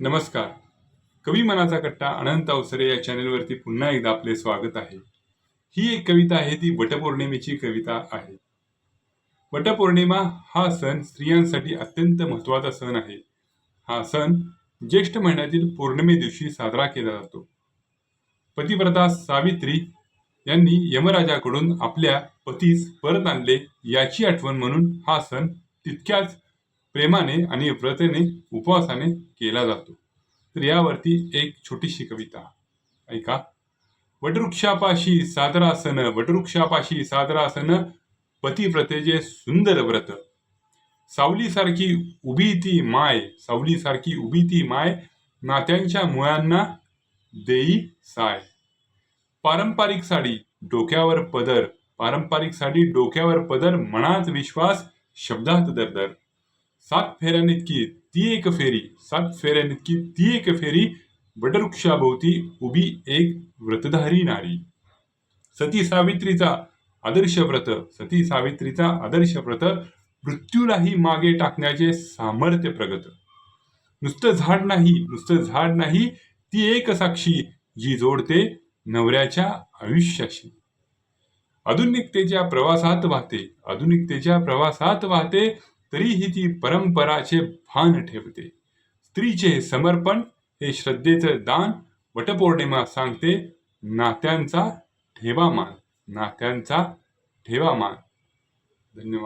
नमस्कार. कवी मनाचा कट्टा अनंत अवसरे या चॅनलवरती पुन्हा एकदा आपले स्वागत आहे. ही एक कविता आहे ती वटपौर्णिमेची कविता आहे. वटपौर्णिमा हा सण स्त्रियांसाठी अत्यंत महत्त्वाचा सण आहे. हा सण ज्येष्ठ महिन्यातील पौर्णिमे दिवशी साजरा केला जातो. पतिव्रता सावित्री यांनी यमराजाकडून आपल्या पतीस परत आणले याची आठवण म्हणून हा सण तितक्याच प्रेमाने आणि व्रतेने उपवासाने केला जातो. तर यावरती एक छोटीशी कविता. ऐका. वटवृक्षापाशी सादरासन वटवृक्षापाशी सादरासन पतिव्रतेचे सुंदर व्रत. सावलीसारखी उभी ती माय सावलीसारखी उभी ती माय नात्यांच्या मुळांना देई साय. पारंपरिक साडी डोक्यावर पदर. पारंपरिक साडी डोक्यावर पदर मनात विश्वास शब्दात दरदर सात फेऱ्यानितकी ती एक फेरी सात फेऱ्यानितकी ती एक फेरी वटवृक्षाभोवती उभी एक व्रतधारी नारी. सती सावित्रीचा आदर्श व्रत सती सावित्रीचा आदर्श व्रत मृत्यूलाही मागे टाकण्याचे सामर्थ्य प्रगत. नुसतं झाड नाही नुसतं झाड नाही ती एक साक्षी जी जोडते नवऱ्याच्या आयुष्याशी. आधुनिकतेच्या प्रवासात वाहते आधुनिकतेच्या प्रवासात वाहते तरीही ती परंपराचे भान ठेवते. स्त्रीचे समर्पण हे श्रद्धेचं दान वटपौर्णिमा सांगते नात्यांचा ठेवा मान नात्यांचा ठेवा मान धन्यवाद.